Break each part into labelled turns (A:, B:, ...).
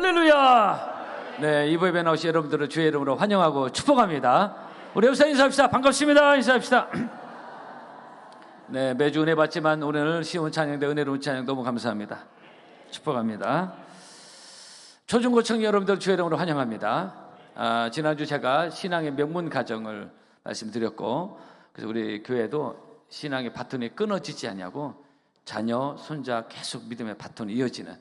A: 할렐루야! 네, 이부 예배 나오신 여러분들을 주의 이름으로 환영하고 축복합니다. 우리 옆사 인사합시다. 반갑습니다. 인사합시다. 네, 매주 은혜 받지만 오늘 시온 찬양대 은혜로운 찬양 너무 감사합니다. 축복합니다. 초중고층 여러분들 주의 이름으로 환영합니다. 아, 지난주 제가 신앙의 명문 가정을 말씀드렸고, 그래서 우리 교회도 신앙의 바톤이 끊어지지 않냐고 자녀, 손자 계속 믿음의 바톤이 이어지는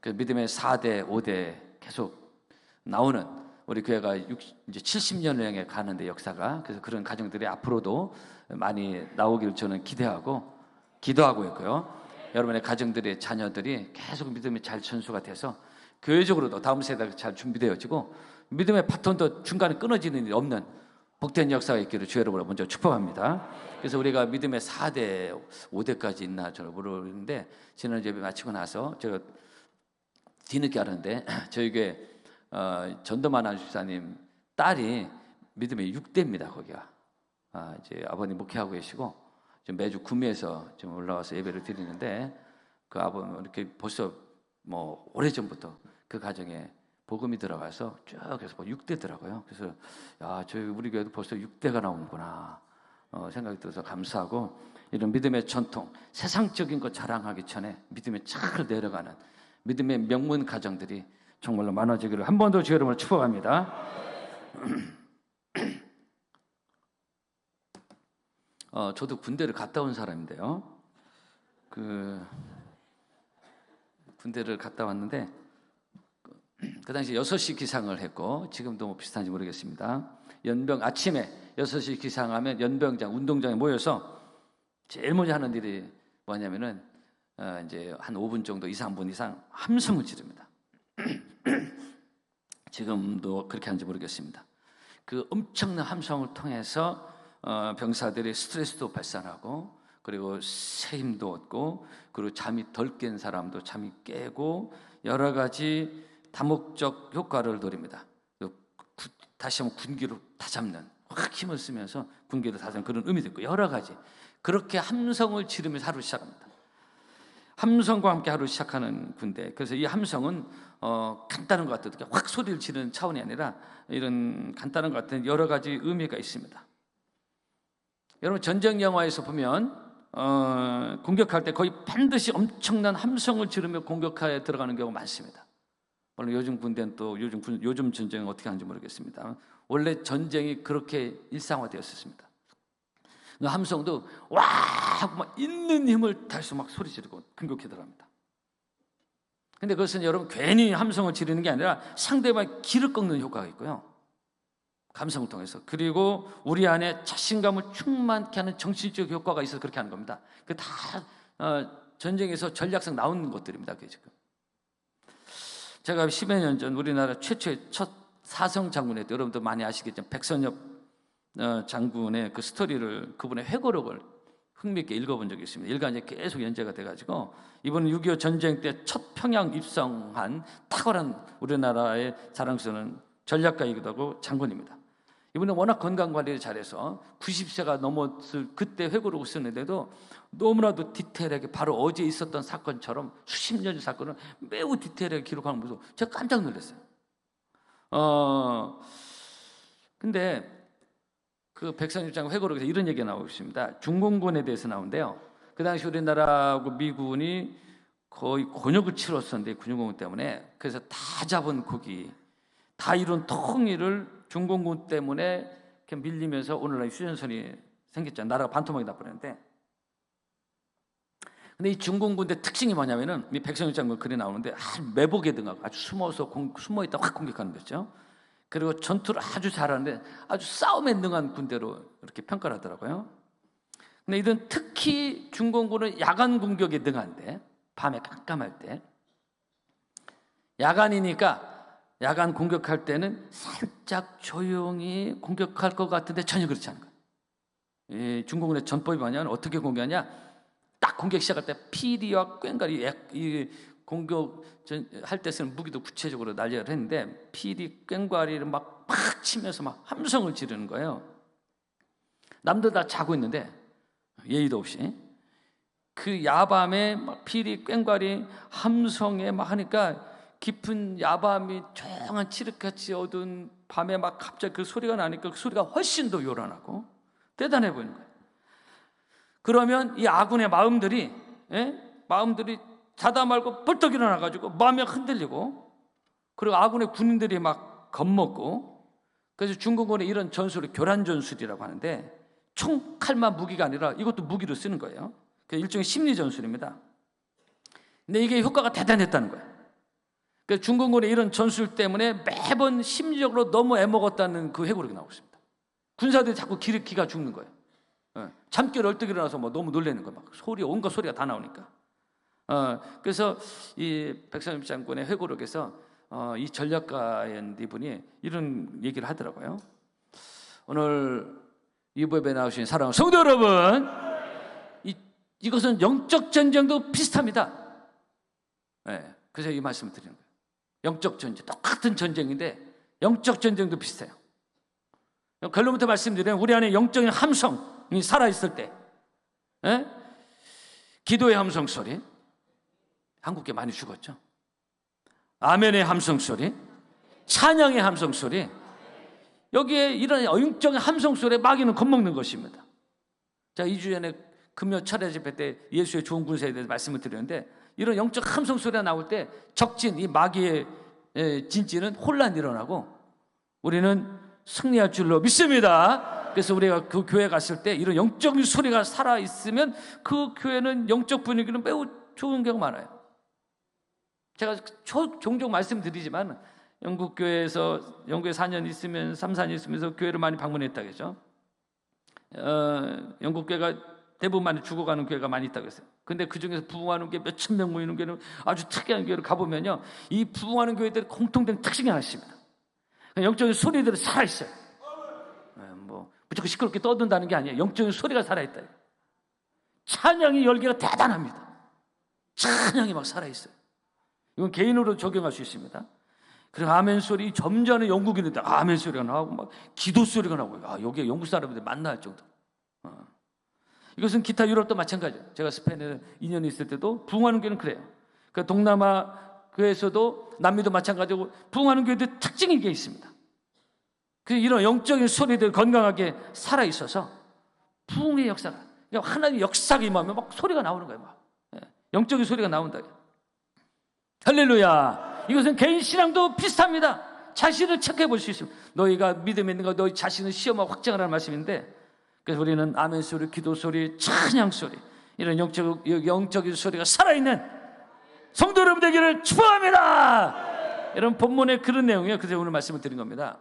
A: 그 믿음의 4대, 5대 계속 나오는 우리 교회가 6, 이제 70년을 향해 가는데 역사가 그래서 그런 가정들이 앞으로도 많이 나오기를 저는 기대하고 기도하고 있고요. 여러분의 가정들의 자녀들이 계속 믿음이 잘 전수가 돼서 교회적으로도 다음 세대가 잘 준비되어지고 믿음의 바톤도 중간에 끊어지는 일이 없는 복된 역사가 있기를 주의 여러분을 먼저 축복합니다. 그래서 우리가 믿음의 4대, 5대까지 있나 저는 모르는데 지난 예배 마치고 나서 제가 뒤늦게 알았는데 저희 교회 어, 전도만 주사님 딸이 믿음의 6대입니다 거기가 아, 이제 아버님 목회하고 계시고 지금 매주 구미에서 지금 올라와서 예배를 드리는데 그 아버님 이렇게 벌써 뭐 오래 전부터 그 가정에 복음이 들어가서 쭉 해서 뭐 6대더라고요. 그래서 야 저희 우리 교회도 벌써 6대가 나오는구나 어, 생각이 들어서 감사하고 이런 믿음의 전통 세상적인 것 자랑하기 전에 믿음의 잘 내려가는 믿음의 명문 가정들이 정말로 많아지기를 한 번 더 주의 이름으로 축복합니다. 어, 저도 군대를 갔다 온 사람인데요. 그 군대를 갔다 왔는데 그 당시 6시 기상을 했고 지금도 뭐 비슷한지 모르겠습니다. 연병 아침에 6시 기상하면 연병장 운동장에 모여서 제일 먼저 하는 일이 뭐냐면은 어, 이제 한 5분 정도 이상 분 이상 함성을 지릅니다. 지금도 그렇게 하는지 모르겠습니다. 그 엄청난 함성을 통해서 어, 병사들이 스트레스도 발산하고 그리고 새 힘도 얻고 그리고 잠이 덜 깬 사람도 잠이 깨고 여러 가지 다목적 효과를 노립니다. 그 구- 다시 한번 군기로 다 잡는 확 힘을 쓰면서 군기로 다 잡는 그런 의미도 있고 여러 가지 그렇게 함성을 지르면서 하루 시작합니다. 함성과 함께 하루 시작하는 군대. 그래서 이 함성은 어, 간단한 것 이렇게 확 소리를 지르는 차원이 아니라 이런 간단한 것 같은 여러 가지 의미가 있습니다. 여러분 전쟁 영화에서 보면 어, 공격할 때 거의 반드시 엄청난 함성을 지르며 공격하에 들어가는 경우가 많습니다. 물론 요즘 군대는 또 요즘 군- 요즘 전쟁은 어떻게 하는지 모르겠습니다. 원래 전쟁이 그렇게 일상화되었습니다. 그 함성도 와 하고 막 있는 힘을 다해서 막 소리 지르고 공격해 들어갑니다. 근데 그것은 여러분 괜히 함성을 지르는 게 아니라 상대방의 기를 꺾는 효과가 있고요. 감성을 통해서 그리고 우리 안에 자신감을 충만케 하는 정신적 효과가 있어서 그렇게 하는 겁니다. 그다 어, 전쟁에서 전략상 나오는 것들입니다. 그게 지금 제가 10여 년 전 우리나라 최초의 첫 사성 장군의 때 여러분도 많이 아시겠지만 백선엽 어, 장군의 그 스토리를 그분의 회고록을 흥미있게 읽어본 적이 있습니다. 일간지 계속 연재가 돼가지고 이분은 6.25 전쟁 때 첫 평양 입성한 탁월한 우리나라의 자랑스러운 전략가이기도 하고 장군입니다. 이분은 워낙 건강 관리를 잘해서 90세가 넘었을 그때 회고록을 쓰는데도 너무나도 디테일하게 바로 어제 있었던 사건처럼 수십 년의 사건을 매우 디테일하게 기록하는 모습 제가 깜짝 놀랐어요. 어 근데 그 백선일장 회고록에서 이런 얘기가 나오고 있습니다. 중공군에 대해서 나오는데요. 그 당시 우리나라하고 미군이 거의 곤욕을 치렀었는데 군용공 때문에 그래서 다 잡은 고기 다 이룬 통일을 중공군 때문에 이렇게 밀리면서 오늘날 휴전선이 생겼잖아요. 나라가 반토막이 나버렸는데 근데 이 중공군대 특징이 뭐냐면은 이 백성일 장군 글에 나오는데 매복에 등하고 아주 숨어서 공, 숨어 있다 확 공격하는 거죠. 그리고 전투를 아주 잘하는데 아주 싸움에 능한 군대로 이렇게 평가를 하더라고요. 근데 이런 특히 중공군은 야간 공격에 능한데 밤에 깜깜할 때 야간이니까 야간 공격할 때는 살짝 조용히 공격할 것 같은데 전혀 그렇지 않은 거예요. 이 중공군의 전법이 뭐냐면 어떻게 공격하냐? 딱 공격 시작할 때 피리와 꽹과리 약- 이 공격 전- 할때 쓰는 무기도 구체적으로 날려를 했는데 피리 꽹과리를 막 팍 치면서 막 함성을 지르는 거예요. 남들 다 자고 있는데 예의도 없이 그 야밤에 막 피리 꽹과리 함성에 막 하니까 깊은 야밤이 조용한 칠흑같이 어두운 밤에 막 갑자기 그 소리가 나니까 그 소리가 훨씬 더 요란하고 대단해 보이는 거예요. 그러면 이 아군의 마음들이 예? 마음들이 자다 말고 벌떡 일어나 가지고 마음이 흔들리고 그리고 아군의 군인들이 막 겁먹고 그래서 중국군의 이런 전술을 교란 전술이라고 하는데 총 칼만 무기가 아니라 이것도 무기로 쓰는 거예요. 그 일종의 심리 전술입니다. 근데 이게 효과가 대단했다는 거예요. 그 중국군의 이런 전술 때문에 매번 심리적으로 너무 애먹었다는 그 회고록이 나오고 있습니다. 군사들이 자꾸 기, 기가 죽는 거예요. 예, 잠결 얼떡 일어나서 뭐 너무 놀라는 거예요. 막 소리, 온갖 소리가 다 나오니까. 어, 그래서 이 백선엽 장군의 회고록에서 어, 이 전략가인 이분이 이런 얘기를 하더라고요. 오늘 이부에 나오신 사랑하는 성도 여러분, 이, 이것은 영적 전쟁도 비슷합니다. 예, 그래서 이 말씀을 드리는 거예요. 영적 전쟁, 똑같은 전쟁인데 영적 전쟁도 비슷해요. 결론부터 말씀드리면 우리 안에 영적인 함성이 살아 있을 때, 예? 기도의 함성 소리, 한국계 많이 죽었죠. 아멘의 함성 소리, 찬양의 함성 소리, 여기에 이런 영적인 함성 소리에 마귀는 겁먹는 것입니다. 자, 2주 전에 금요 철야 집회 때 예수의 좋은 군사에 대해서 말씀을 드렸는데 이런 영적 함성 소리가 나올 때 적진 이 마귀의 에, 진지는 혼란이 일어나고 우리는 승리할 줄로 믿습니다. 그래서 우리가 그 교회 갔을 때 이런 영적인 소리가 살아 있으면 그 교회는 영적 분위기는 매우 좋은 경우 많아요. 제가 초- 종종 말씀드리지만 영국 교회에서 영국에 4년 있으면 3, 4년 있으면서 교회를 많이 방문했다 그죠? 어, 영국 교회가 대부분 많이 죽어가는 교회가 많이 있다고 했어요. 근데 그 중에서 부흥하는 게 몇천 명 모이는 교회는 아주 특이한 교회를 가보면요. 이 부흥하는 교회들이 공통된 특징이 하나 있습니다. 영적인 소리들이 살아있어요. 예, 뭐, 무조건 시끄럽게 떠든다는 게 아니에요. 영적인 소리가 살아있다. 찬양의 열기가 대단합니다. 찬양이 막 살아있어요. 이건 개인으로 적용할 수 있습니다. 그리고 아멘 소리, 점잖은 영국인들 아멘 소리가 나오고 막 기도 소리가 나오고 아, 여기에 영국 사람들 만날 정도. 어. 이것은 기타 유럽도 마찬가지예요. 제가 스페인에 2년 있을 때도 부흥하는 교회는 그래요. 그 동남아 교회에서도 남미도 마찬가지고 부흥하는 교회들 특징이 게 있습니다. 그 이런 영적인 소리들 건강하게 살아 있어서 부흥의 역사가 그러니까 하나님의 역사가 임하면 막 소리가 나오는 거예요. 막 예, 영적인 소리가 나온다. 할렐루야. 이것은 개인 신앙도 비슷합니다. 자신을 체크해 볼 수 있습니다. 너희가 믿음에 있는가 너희 자신을 시험하고 확정하라는 말씀인데 그래서 우리는 아멘 소리, 기도 소리, 찬양 소리 이런 영적, 영적인 소리가 살아있는 성도 여러분 되기를 축복합니다. 여러분 본문에 그런 내용이에요. 그래서 오늘 말씀을 드린 겁니다.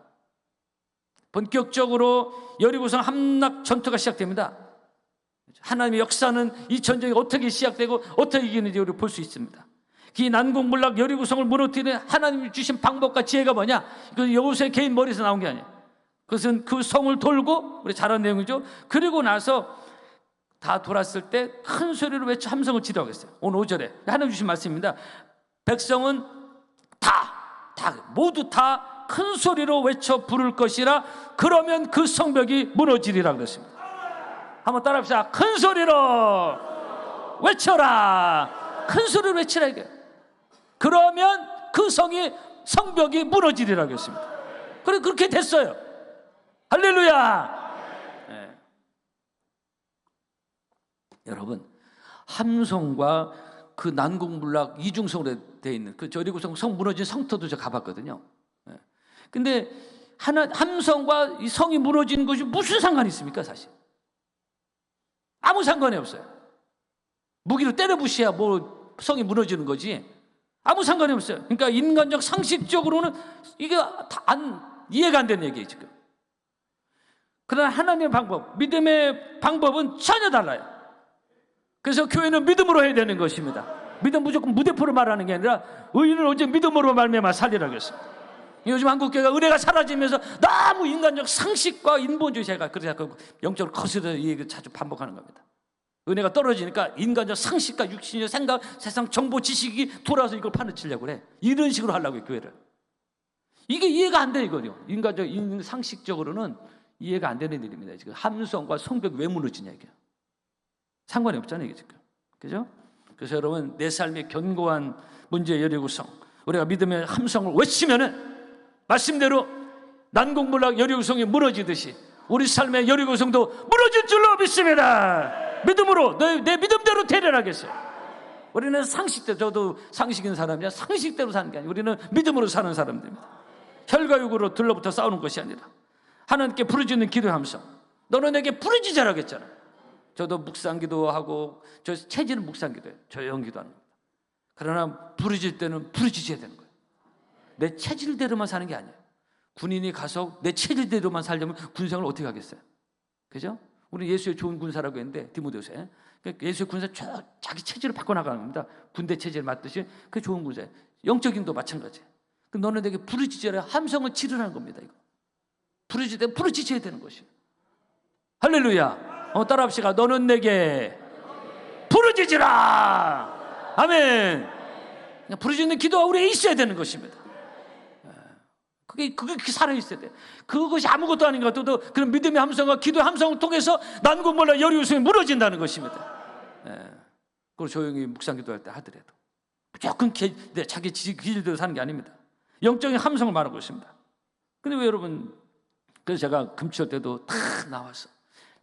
A: 본격적으로 여리고성 함락 전투가 시작됩니다. 하나님의 역사는 이 전쟁이 어떻게 시작되고 어떻게 이기는지 우리 볼 수 있습니다. 이 난공불락 여리고성을 무너뜨리는 하나님이 주신 방법과 지혜가 뭐냐? 이건 여호수의 개인 머리에서 나온 게 아니에요. 그것은 그 성을 돌고 우리 잘한 내용이죠. 그리고 나서 다 돌았을 때 큰 소리로 외쳐 함성을 지르라고 했어요. 오늘 5절에 하나님 주신 말씀입니다. 백성은 다, 다 모두 다 큰 소리로 외쳐 부를 것이라 그러면 그 성벽이 무너지리라 그랬습니다. 한번 따라합시다. 큰 소리로 외쳐라. 큰 소리로 외치라 이게. 그러면 그 성이 성벽이 무너지리라 그랬습니다. 그래 그렇게 됐어요. 할렐루야. 예. 여러분 함성과 그 난공불락 이중성으로 되어 있는 그 저리고성 성 무너진 성터도 저 가봤거든요. 예. 근데 하나 함성과 이 성이 무너진 것이 무슨 상관이 있습니까 사실? 아무 상관이 없어요. 무기로 때려부셔야 뭐 성이 무너지는 거지. 아무 상관이 없어요. 그러니까 인간적 상식적으로는 이게 다 안 이해가 안 되는 얘기예요 지금. 그러나 하나님의 방법, 믿음의 방법은 전혀 달라요. 그래서 교회는 믿음으로 해야 되는 것입니다. 믿음 무조건 무대포로 말하는 게 아니라 의인은 오직 믿음으로 말미암아 살리라고 했습니다. 요즘 한국 교회가 은혜가 사라지면서 너무 인간적 상식과 인본주의 제가 그래서 그 영적으로 거슬러 이 얘기를 자주 반복하는 겁니다. 은혜가 떨어지니까 인간적 상식과 육신의 생각, 세상 정보 지식이 돌아서 이걸 파헤치려고 그래. 이런 식으로 하려고 해, 교회를. 이게 이해가 안 돼, 이거요. 인간적, 인- 상식적으로는 이해가 안 되는 일입니다. 지금 함성과 성벽이 왜 무너지냐, 이게. 상관이 없잖아요, 이게 지금. 그죠? 그래서 여러분, 내 삶의 견고한 문제 여리고성, 우리가 믿음의 함성을 외치면은 말씀대로 난공불락 여리고성이 무너지듯이 우리 삶의 여리고성도 무너질 줄로 믿습니다. 믿음으로 내, 내 믿음대로 대련하겠어요. 우리는 상식대로 저도 상식인 사람이야 상식대로 사는 게 아니고 우리는 믿음으로 사는 사람들입니다. 혈과 육으로 들러붙어 싸우는 것이 아니라 하나님께 부르짖는 기도의 함성. 너는 내게 부르짖으라 했잖아. 저도 묵상 기도 하고 저 체질은 묵상 기도예요. 조용 기도하는 겁니다. 그러나 부르짖을 때는 부르짖어야 되는 거예요. 내 체질대로만 사는 게 아니에요. 군인이 가서 내 체질대로만 살려면 군생을 어떻게 하겠어요? 그죠? 우리 예수의 좋은 군사라고 했는데 디모데후서에 그러니까 예수의 군사 저 자기 체질을 바꿔 나가는 겁니다. 군대 체질 맞듯이 그 좋은 군사예요. 영적인도 마찬가지예요. 그럼 너는 내게 부르짖어라 함성을 치르라는 겁니다. 이거 부르짖을 때 부르짖어야 되는 것이에요. 할렐루야. 어, 따라합시다. 너는 내게 부르짖으라. 아멘. 부르짖는 기도가 우리에 있어야 되는 것입니다. 예. 그게 그게 그렇게 살아 있어야 돼. 그것이 아무것도 아닌 것 같아도 그런 믿음의 함성과 기도의 함성을 통해서 난군몰라 열이 웃음이 무너진다는 것입니다. 예. 그리고 조용히 묵상 기도할 때 하더라도 무조건 개, 네, 자기 기질대로 사는 게 아닙니다. 영적인 함성을 말하는 것입니다. 근데 왜 여러분 그래서 제가 금치할 때도 다 나와서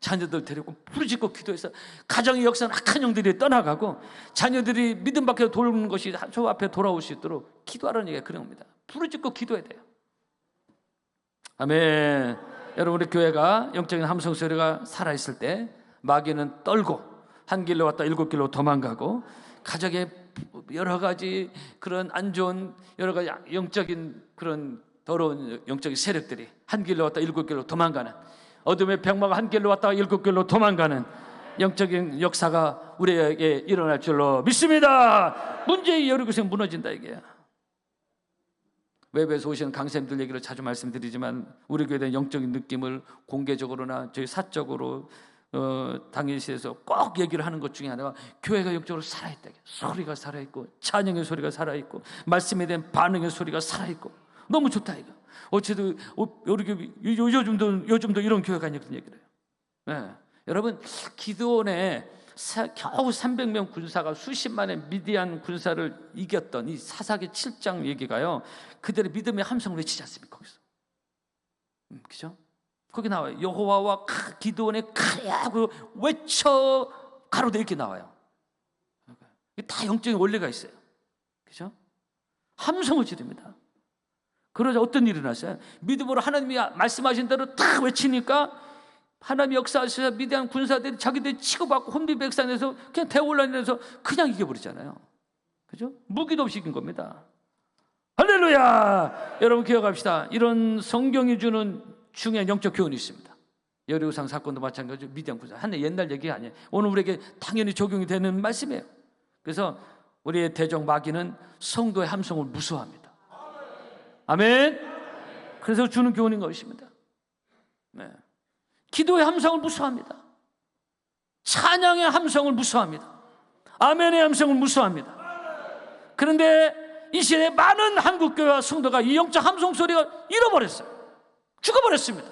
A: 자녀들 데리고 부르짖고 기도해서 가정의 역사는 악한 영들이 떠나가고 자녀들이 믿음 밖에 돌는 것이 저 앞에 돌아올 수 있도록 기도하라는 얘기가 그런 겁니다. 부르짖고 기도해야 돼요. 아멘. 여러분 우리 교회가 영적인 함성 소리가 살아 있을 때 마귀는 떨고 한 길로 왔다 일곱 길로 도망가고 가정에 여러 가지 그런 안 좋은 여러 가지 영적인 그런 더러운 영적인 세력들이 한 길로 왔다 일곱 길로 도망가는 어둠의 병마가 한 길로 왔다가 일곱 길로 도망가는 영적인 역사가 우리에게 일어날 줄로 믿습니다. 문제의 여리고생 무너진다 이게야. 웹에서 오시는 강쌤들 얘기를 자주 말씀드리지만 우리 교회에 대한 영적인 느낌을 공개적으로나 저희 사적으로 어, 당일시에서 꼭 얘기를 하는 것 중에 하나가 교회가 영적으로 살아있다. 소리가 살아있고 찬양의 소리가 살아있고 말씀에 대한 반응의 소리가 살아있고 너무 좋다 이거. 어쨌든 우리 교회 요- 요즘도 요즘도 이런 교회가 그런 얘기를 해요. 네. 여러분 기도원에 사- 겨우 300명 군사가 수십만의 미디안 군사를 이겼던 이 사사기 7장 얘기가요. 그들의 믿음의 함성을 외치지 않습니까? 거기서. 음, 그죠? 거기 나와요. 여호와와 카- 기도원의 카야고 외쳐 가로되 이렇게 나와요. 다 영적인 원리가 있어요. 그죠? 함성을 지릅니다. 그러자 어떤 일이 났어요? 믿음으로 하나님이 말씀하신 대로 딱 외치니까 하나님이 역사하셔서 미대한 군사들이 자기들이 치고받고 혼비백산에서 그냥 대혼란에서 그냥 이겨버리잖아요. 그죠? 무기도 없이 이긴 겁니다. 할렐루야! 여러분 기억합시다. 이런 성경이 주는 중요한 영적 교훈이 있습니다. 여리고상 사건도 마찬가지로 미디안 군사. 하늘 옛날 얘기가 아니에요. 오늘 우리에게 당연히 적용이 되는 말씀이에요. 그래서 우리의 대적 마귀는 성도의 함성을 무서워합니다. 아멘. 그래서 주는 교훈인 것입니다. 네. 기도의 함성을 무서워합니다. 찬양의 함성을 무서워합니다. 아멘의 함성을 무서워합니다. 그런데 이 시대에 많은 한국 교회와 성도가 이 영적 함성 소리가 잃어버렸어요. 죽어버렸습니다.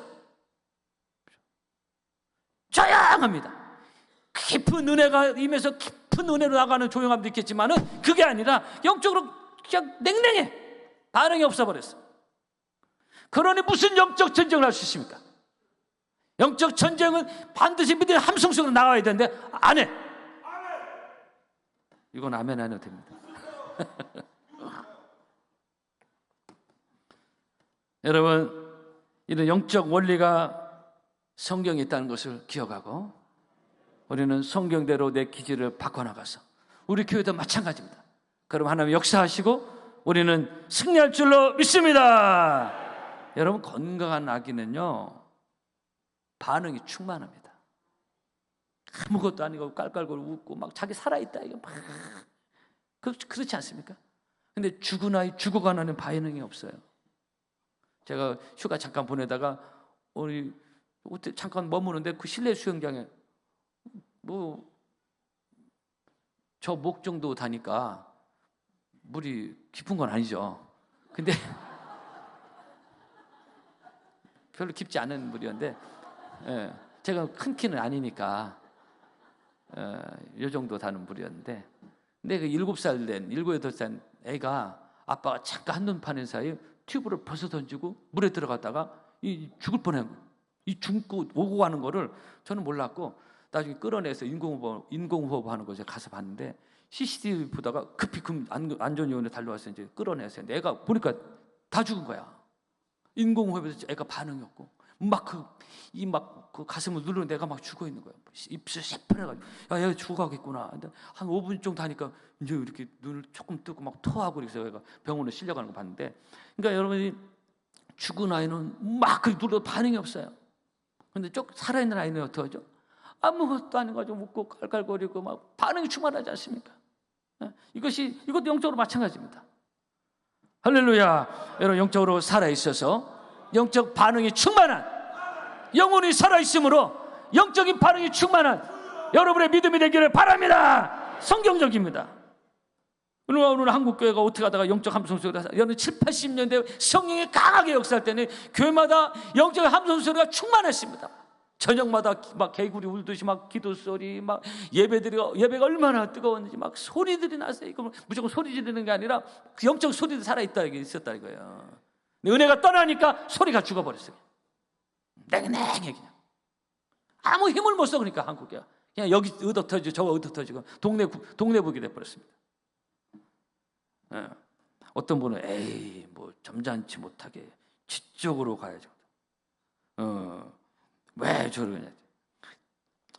A: 조용합니다. 깊은 은혜가 임해서 깊은 은혜로 나가는 조용함도 있겠지만은 그게 아니라 영적으로 그냥 냉랭해. 반응이 없어버렸어. 그러니 무슨 영적 전쟁을 할 수 있습니까? 영적 전쟁은 반드시 믿음의 함성 속으로 나가야 되는데 안 해. 이건 아멘 안 해도 됩니다. 여러분, 이런 영적 원리가 성경에 있다는 것을 기억하고 우리는 성경대로 내 기질을 바꿔나가서 우리 교회도 마찬가지입니다. 그럼 하나님 역사하시고 우리는 승리할 줄로 믿습니다. 여러분 건강한 아기는요 반응이 충만합니다. 아무것도 아니고 깔깔거리 웃고 막 자기 살아있다 이거 막 그, 그렇지 않습니까? 근데 죽은 아이 죽어가는 반응이 없어요. 제가 휴가 잠깐 보내다가 우리 잠깐 머무는데 그 실내 수영장에 뭐 저 목 정도 다니까 물이 깊은 건 아니죠. 근데 별로 깊지 않은 물이었는데 예, 제가 큰 키는 아니니까 어, 요 정도 다는 물이었는데 근데 그 일곱 살 된, 일곱 여덟 살 애가 아빠가 잠깐 한눈 파는 사이에 튜브를 벗어 던지고 물에 들어갔다가 이 죽을 뻔한. 이 죽고 오고 가는 거를 저는 몰랐고 나중에 끌어내서 인공호흡 인공호흡 하는 거 제가 가서 봤는데 CCTV 보다가 급히 금 안- 안전요원에 달려와서 이제 끌어내서 내가 보니까 다 죽은 거야. 인공호흡에서 애가 반응이 없고 막 그 이막 그 가슴을 누르는 내가 막 죽어 있는 거야. 입술 새파래가지고 야, 얘 죽어가겠구나. 한 5분 정도 하니까 이제 이렇게 눈을 조금 뜨고 막 토하고 그래서 얘가 병원에 실려가는 거 봤는데, 그러니까 여러분이 죽은 아이는 막 그렇게 눌러 반응이 없어요. 근데 쪽 살아있는 아이는 어떡하죠? 아무것도 아닌 가지고 묻고 깔깔거리고 막 반응이 충만하지 않습니까? 예? 이것이 이것도 영적으로 마찬가지입니다. 할렐루야. 여러분 영적으로 살아 있어서 영적 반응이 충만한 영혼이 살아 있으므로 영적인 반응이 충만한 여러분의 믿음이 되기를 바랍니다. 성경적입니다. 오늘 오늘 한국 교회가 어떻게 하다가 영적 함성 소리가 여러분 7, 80년대 성령이 강하게 역사할 때는 교회마다 영적 함성 소리가 충만했습니다. 저녁마다 막 개구리 울듯이 막 기도 소리 막 예배들이 예배가 얼마나 뜨거웠는지 막 소리들이 나서 이거 무조건 소리 지르는 게 아니라 그 영적 소리도 살아 있다 이게 있었다 이거예요. 은혜가 떠나니까 소리가 죽어버렸어요. 냉랭해 그냥 아무 힘을 못 써 그러니까 한국이 그냥 여기 의덕 터지고 저거 의덕 터지고 동네 구- 동네 북이 돼 버렸습니다. 예. 어떤 분은 에이 뭐 점잖지 못하게 지적으로 가야죠. 어 왜 저러냐?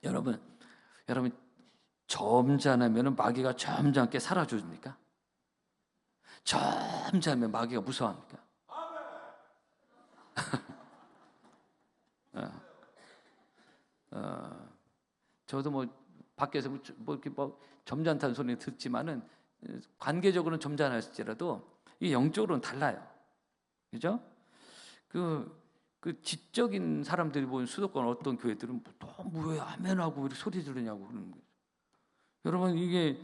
A: 여러분 여러분 점잖으면 마귀가 점잖게 살아줍니까? 점잖으면 마귀가 무서워합니까? 어, 저도 뭐 밖에서 뭐, 뭐 이렇게 뭐 점잖다는 소리 듣지만은 어, 관계적으로는 점잖을지라도 이 영적으로는 달라요. 그죠? 그, 그 지적인 사람들이 보는 수도권 어떤 교회들은 너무 왜 아멘하고 왜 이렇게 소리 지르냐고 그러는 거예요. 여러분 이게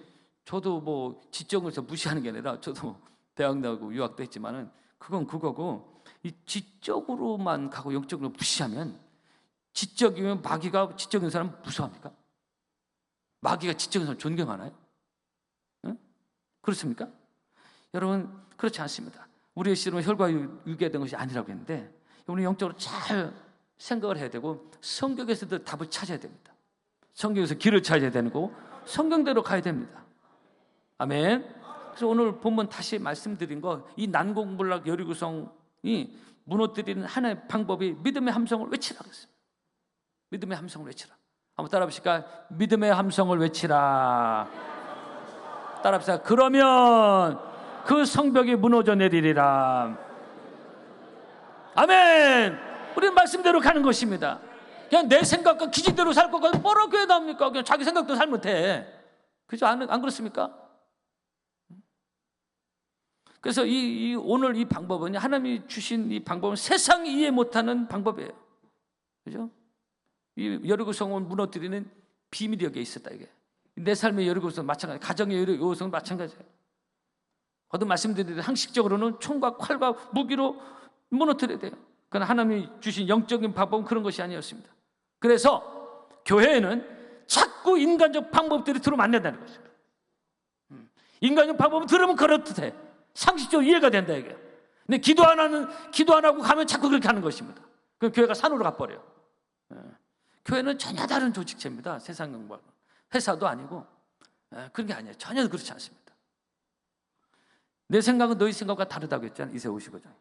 A: 저도 뭐 지적을 저 무시하는 게 아니라 저도 대학 나오고 유학도 했지만은 그건 그거고 이 지적으로만 가고 영적으로 무시하면 지적이면 마귀가 지적인 사람 무서워합니까? 마귀가 지적인 사람 존경하나요? 응? 그렇습니까? 여러분 그렇지 않습니다. 우리의 씨름은 혈과 육- 육에 된 것이 아니라고 했는데 우리 영적으로 잘 생각을 해야 되고 성경에서도 답을 찾아야 됩니다. 성경에서 길을 찾아야 되고 성경대로 가야 됩니다. 아멘. 그래서 오늘 본문 다시 말씀드린 거 이 난공불락 여리고성이 무너뜨리는 하나의 방법이 믿음의 함성을 외치라 그랬어요. 믿음의 함성을 외치라. 한번 따라 보실까? 믿음의 함성을 외치라. 따라 봅시다. 그러면 그 성벽이 무너져 내리리라. 아멘. 우리는 말씀대로 가는 것입니다. 그냥 내 생각과 기질대로 살 것과 뭐라 교회 나옵니까? 그냥 자기 생각도 잘 못해. 그죠? 안, 안 그렇습니까? 그래서 이, 이 오늘 이 방법은 하나님이 주신 이 방법은 세상이 이해 못하는 방법이에요. 그죠? 이 여리고 성을 무너뜨리는 비밀이 여기에 있었다 이게. 내 삶의 여리고 성 마찬가지, 가정의 여리고 성 마찬가지예요. 거듭 말씀드린 항식적으로는 총과 칼과 무기로 무너뜨려야 돼요. 그러나 하나님이 주신 영적인 방법은 그런 것이 아니었습니다. 그래서 교회에는 자꾸 인간적 방법들이 들어오면 안 된다는 거죠. 음. 인간적 방법은 들으면 그렇듯해. 상식적으로 이해가 된다 이게. 근데 기도 안 하는 기도 안 하고 가면 자꾸 그렇게 하는 것입니다. 그럼 교회가 산으로 가버려요. 예. 교회는 전혀 다른 조직체입니다. 세상 영과 회사도 아니고 예, 그런 게 아니에요. 전혀 그렇지 않습니다. 내 생각은 너희 생각과 다르다고 했잖아요. 이세 55장.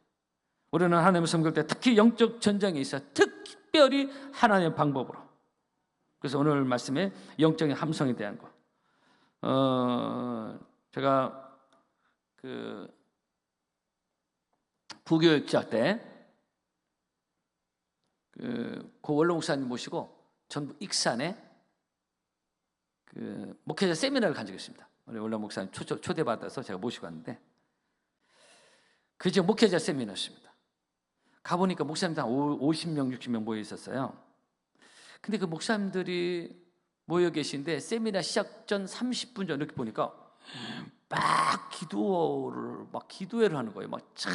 A: 우리는 하나님을 섬길 때 특히 영적 전쟁에 있어 특별히 하나님의 방법으로. 그래서 오늘 말씀에 영적인 함성에 대한 거. 어, 제가 그 부교육자 때 그, 고 원로 목사님 모시고 전북 익산에 그 목회자 세미나를 간 적이 있습니다. 우리 원로 목사님 초, 초대받아서 제가 모시고 갔는데 그 지금 목회자 세미나였습니다. 가보니까 목사님들 한 50명, 60명 모여 있었어요. 근데 그 목사님들이 모여 계신데 세미나 시작 전 30분 전 이렇게 보니까 막 기도를 막 기도회를 하는 거예요. 막 참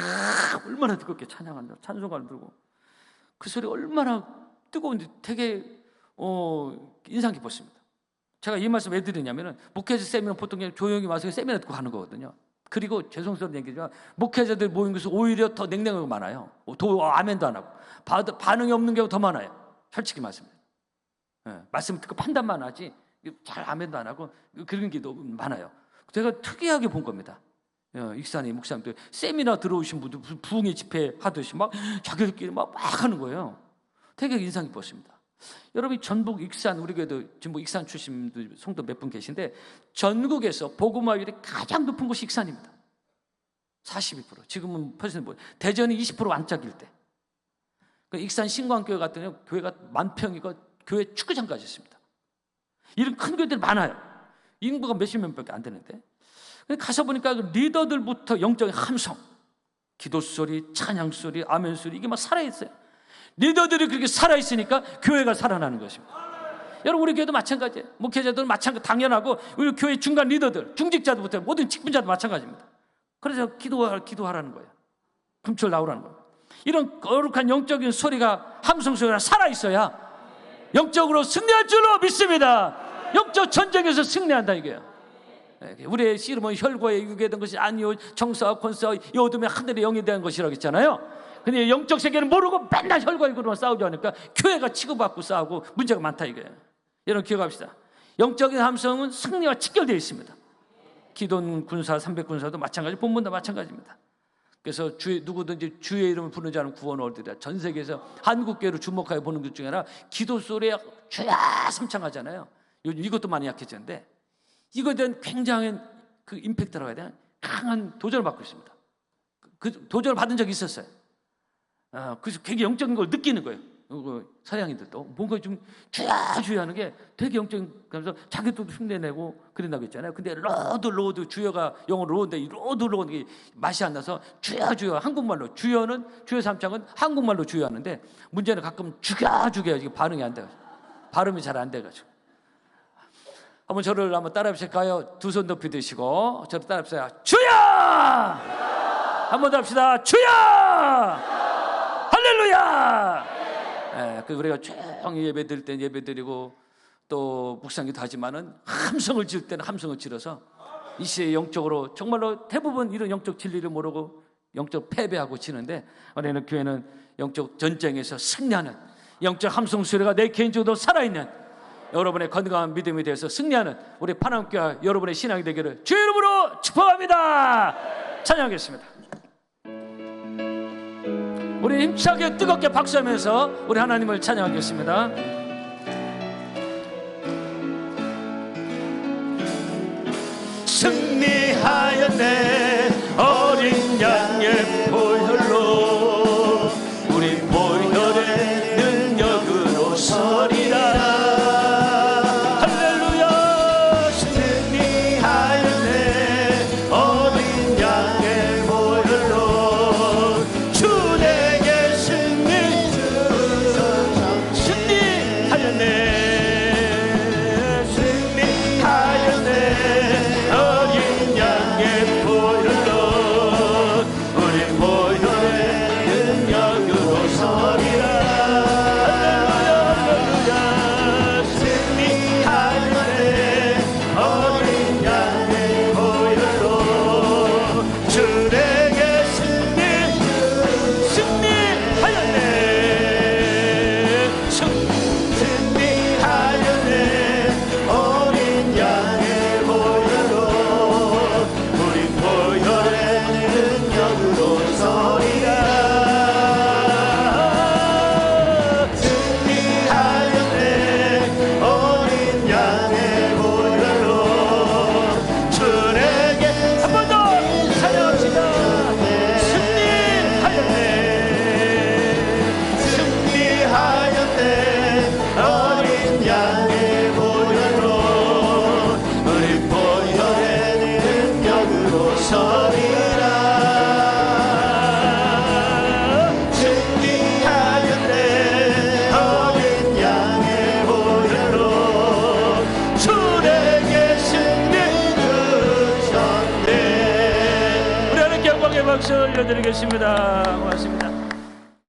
A: 얼마나 뜨겁게 찬양한다. 찬송가를 들고 그 소리 얼마나 뜨거운지 되게 어, 인상 깊었습니다. 제가 이 말씀 왜 드리냐면은 목회자 세미나 보통 그냥 조용히 와서 세미나 듣고 가는 거거든요. 그리고 죄송스러운 얘기지만 목회자들 모인 곳은 오히려 더 냉랭하고 많아요. 도 아멘도 안 하고 바- 반응이 없는 경우 더 많아요. 솔직히 말씀드려요. 예, 말씀 듣고 판단만 하지 잘 아멘도 안 하고 그런 게 너무 많아요. 제가 특이하게 본 겁니다. 예, 익산의 목사님들 세미나 들어오신 분들 부흥의 집회 하듯이 막 자기들끼리 막, 막 하는 거예요. 되게 인상 깊었습니다. 여러분 전북 익산 우리 교회도 전북 익산 출신 성도 몇 분 계신데 전국에서 복음화율이 가장 높은 곳이 익산입니다. 42% 지금은 퍼센트 뭐 대전이 20% 안짝일 때. 그 익산 신광교회 같은 경우 교회가 만 평이고 교회 축구장까지 있습니다. 이런 큰 교회들이 많아요. 인구가 몇십 명 밖에 안 되는데. 가서 보니까 그 리더들부터 영적인 함성, 기도 소리, 찬양 소리, 아멘 소리 이게 막 살아 있어요. 리더들이 그렇게 살아 있으니까 교회가 살아나는 것입니다. 여러분 우리 교회도 마찬가지예요. 목회자들은 마찬가지 당연하고 우리 교회 중간 리더들, 중직자들부터 모든 직분자도 마찬가지입니다. 그래서 기도하, 기도하라는 거예요. 금철 나오라는 거예요. 이런 거룩한 영적인 소리가 함성 소리가 살아 있어야 영적으로 승리할 줄로 믿습니다. 영적 전쟁에서 승리한다 이게요. 예, 우리의 씨름은 혈과에 유괴된 것이 아니요 정사와 권사와 이 어둠의 하늘의 영에 대한 것이라고 했잖아요. 근데 영적 세계는 모르고 맨날 혈과 육으로만 싸우지 않으니까 교회가 치고받고 싸우고 문제가 많다 이거예요. 여러분 기억합시다. 영적인 함성은 승리와 직결되어 있습니다. 기돈 군사, 삼백 군사도 마찬가지, 본문도 마찬가지입니다. 그래서 주 누구든지 주의 이름을 부르는 자는 구원을 얻으리라. 전 세계에서 한국교회를 주목하여 보는 것 중에 하나 기도 소리에 주야 삼창하잖아요. 요즘 이것도 많이 약해졌는데 이거에 대한 굉장한 그 임팩트라고 해야 되나? 강한 도전을 받고 있습니다. 그 도전을 받은 적이 있었어요. 아, 그래서 굉장히 영적인 걸 느끼는 거예요. 그 서양인들도 뭔가 좀 주야주야하는 게 되게 영적인 그래서 자기도 흉내내고 그런다고 했잖아요. 근데 로드 로드 주여가 영어로 로드인데 이 로드 로드 이 맛이 안 나서 주야주야 한국말로 주여는 주여 삼창은 한국말로 주여하는데 문제는 가끔 죽여죽여 반응이 안 돼가지고 발음이 잘 안 돼가지고 한번 저를 한번 따라 해 보실까요? 두 손 높이 드시고 저를 따라 해 보세요. 주여! 한번 더 합시다. 주여! 할렐루야! 예, 그 우리가 조용히 예배 드릴 땐 예배 드리고 또 묵상기도 하지만은 함성을 지을 때는 함성을 지르서 이 시대 영적으로 정말로 대부분 이런 영적 진리를 모르고 영적 패배하고 지는데 우리는 교회는 영적 전쟁에서 승리하는 영적 함성 소리가 내 개인적으로 살아있는 여러분의 건강한 믿음에 대해서 승리하는 우리 파남교회 여러분의 신앙이 되기를 주의 이름으로 축복합니다. 찬양하겠습니다. 우리 힘차게 뜨겁게 박수하면서 우리 하나님을 찬양하겠습니다. 승리하였네